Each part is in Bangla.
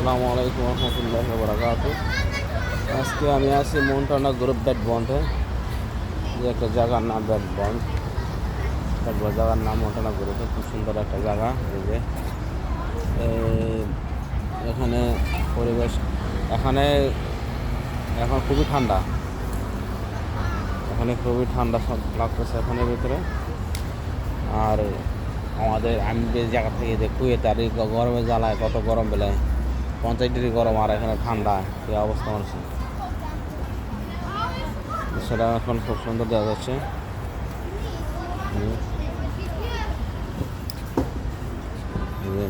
আসসালামু আলাইকুম রহমতুল্লাহ বরাকাত আজকে আমি আছি মন্টানা গ্রুপ ব্যাট বন্ডে যে একটা জায়গার নাম ব্যাট বন্ড তারপর জায়গার নাম মন্টানা গ্রুপে। খুব সুন্দর একটা জায়গা যে। এখানে পরিবেশ, এখানে এখন খুবই ঠান্ডা। এখানে খুবই ঠান্ডা লাগতেছে এখানের ভিতরে। আর আমাদের আমি যে জায়গা থেকে যে আর গরমে জ্বালায়, কত গরম বেলায়। পঞ্চাশ ডিগ্রি গরম আর এখানে ঠান্ডা সেই অবস্থা মানুষের। সেটা এখন খুব সুন্দর দেওয়া যাচ্ছে। এই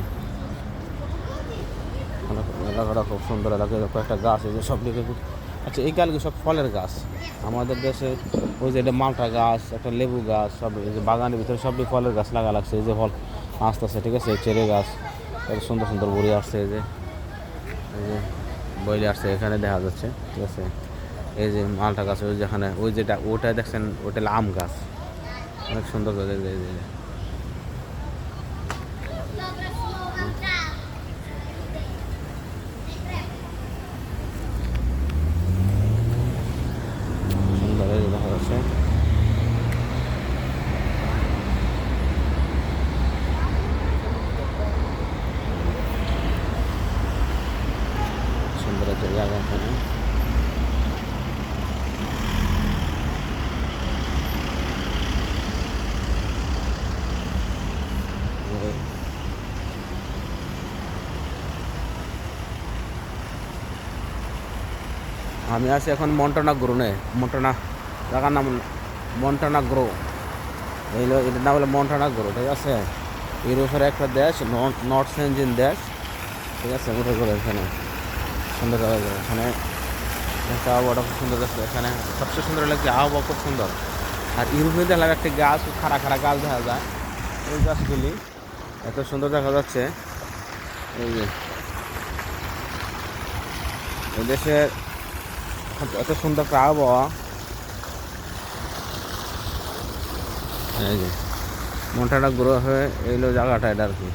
এলাকাটা খুব সুন্দর এলাকা কয়েকটা গাছ এই যে সব দিকে আচ্ছা এই কালকে সব ফলের গাছ। আমাদের দেশে ওই যে এটা মালটা গাছ, একটা লেবু গাছ, সব এই যে বাগানের ভিতরে সবই ফলের গাছ লাগা লাগছে, এই যে ফল আসতে আসছে ঠিক আছে? চেরে গাছ সুন্দর সুন্দর বড়ি আসছে, এই যে। বইলে আসছে, এখানে দেখা যাচ্ছে, ঠিক আছে? এই যে মালটা গাছ, ওই যেখানে, ওই যেটা, ওটা দেখছেন, ওটা আম গাছ। অনেক সুন্দর সুন্দর দেখা যাচ্ছে। একটা জায়গা এখানে আমি আছি এখন মন্টানা গ্রোনে, মন্টানা, জায়গার নাম মন্টানা গ্রো। এই হলো এটার নাম হলো মন্টানা গ্রো, ঠিক আছে? ইউরোপের একটা দেশ নর্থ সেঞ্জিন দেশ, ঠিক আছে? উঠে করে এখানে। সুন্দর জায়গা এখানে। আবহাওয়াটা খুব সুন্দর আছে। এখানে সবচেয়ে সুন্দর লাগছে আবহাওয়া খুব সুন্দর। আর ইউরোপে দেখলাম একটা গাছ খাড়া খাড়া গাছ দেখা যায়, ওই গাছগুলি এত সুন্দর দেখা যাচ্ছে। এই যে দেশের এত সুন্দর একটা আবহাওয়া। এই যে মনটাটা গ্রো হয়ে এলো জায়গাটা এটা আর কি।